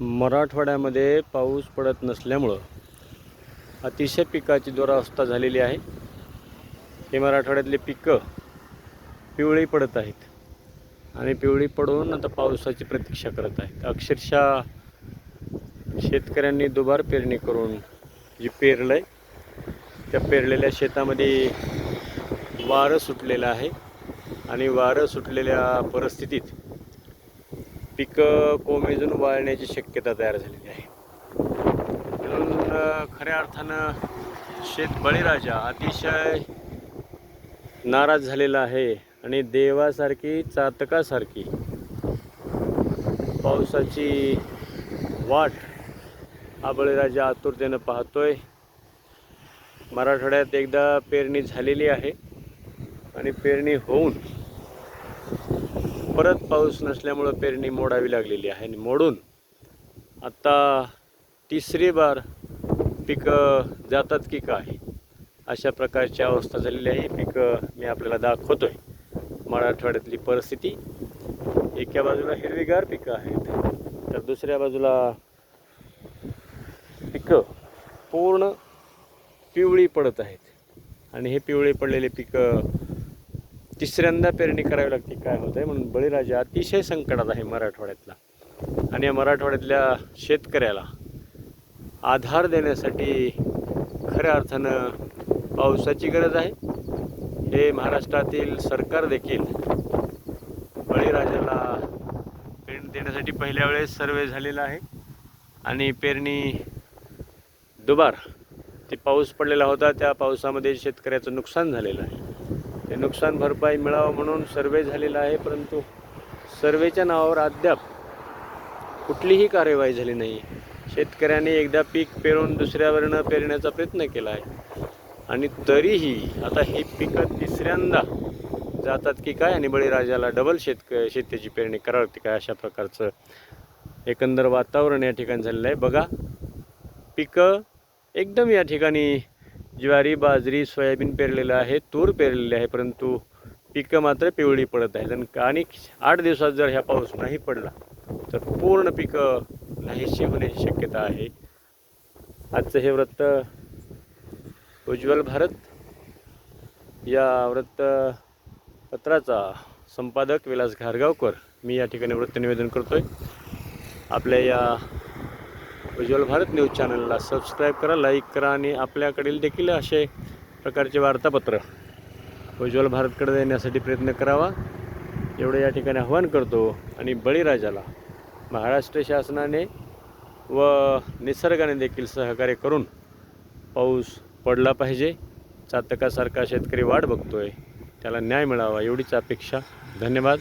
मराठवाड्यामध्ये पाऊस पडत नसल्यामुळं अतिशय पिकाची दुरावस्था झालेली आहे. हे मराठवाड्यातले पिकं पिवळी पडत आहेत आणि पिवळी पडून आता पावसाची प्रतीक्षा करत आहेत. अक्षरशः शेतकऱ्यांनी दुबार पेरणी करून जे पेरलं आहे त्या पेरलेल्या शेतामध्ये वारं सुटलेलं आहे आणि वारं सुटलेल्या परिस्थितीत पिकं कोमेजून वाळण्याची शक्यता तयार झालेली आहे. म्हणून खऱ्या अर्थानं शेत बळीराजा अतिशय नाराज झालेला आहे आणि देवासारखी चातकासारखी पावसाची वाट हा बळीराजा आतुरतेनं पाहतोय. मराठवाड्यात एकदा पेरणी झालेली आहे आणि पेरणी होऊन परत पाऊस नसल्यामुळं पेरणी मोडावी लागलेली आहे आणि मोडून आत्ता तिसरी बार पिकं जातात की काय अशा प्रकारची अवस्था झालेली आहे. ही पिकं मी आपल्याला दाखवतोय. मराठवाड्यातली परिस्थिती. एका बाजूला हिरवीगार पिकं आहेत. तर दुसऱ्या बाजूला पिकं पूर्ण पिवळी पडत आहेत. आणि हे पिवळी पडलेले पिकं तिसऱ्यांदा पेरणी करावी लागते काय होत आहे? म्हणून बळीराजा अतिशय संकटात आहे मराठवाड्यातला. आणि या मराठवाड्यातल्या शेतकऱ्याला आधार देण्यासाठी खऱ्या अर्थानं पावसाची गरज आहे. हे महाराष्ट्रातील सरकार देखील बळीराजाला पेरणी देण्यासाठी पहिल्या वेळेस सर्वे झालेला आहे. आणि पेरणी दुबार ते पाऊस पडलेला होता त्या पावसामध्ये शेतकऱ्याचं नुकसान झालेलं आहे. नुकसान भरपाई मिळावं म्हणून सर्वे झालेला आहे परंतु सर्वेच्या नावावर अद्याप कुठलीही कार्यवाही झाली नाही. शेतकऱ्याने एकदा पीक पेरून दुसऱ्यावरनं पेरण्याचा प्रयत्न केला आहे. आणि तरीही आता ही पिकं तिसऱ्यांदा जातात की काय आणि बळीराजाला डबल शेतक शेतीची पेरणी करावी लागते काय अशा प्रकारचं एकंदर वातावरण या ठिकाणी झालेलं आहे. बघा पिकं एकदम या ठिकाणी ज्वारी बाजरी सोयाबीन पेरलेलं आहे तूर पेरलेले आहे परंतु पिकं मात्र पिवळी पडत आहेत. आणि आठ दिवसात जर ह्या पाऊस नाही पडला तर पूर्ण पिकं नाहीशी होण्याची शक्यता आहे. आजचं हे वृत्त उज्ज्वल भारत. या वृत्तपत्राचा संपादक विलास घारगावकर. मी या ठिकाणी वृत्त निवेदन करतोय. आपल्या या उज्ज्वल भारत न्यूज चॅनलला सबस्क्राईब करा लाईक करा आणि आपल्याकडील देखील असे प्रकारचे वार्तापत्र उज्ज्वल भारतकडे देण्यासाठी प्रयत्न करावा. एवढं या ठिकाणी आव्हान करतो आणि बळीराजाला महाराष्ट्र शासनाने व निसर्गाने देखील सहकार्य करून पाऊस पडला पाहिजे. चातकासारखा शेतकरी वाट बघतोय. त्याला न्याय मिळावा एवढीच अपेक्षा. धन्यवाद.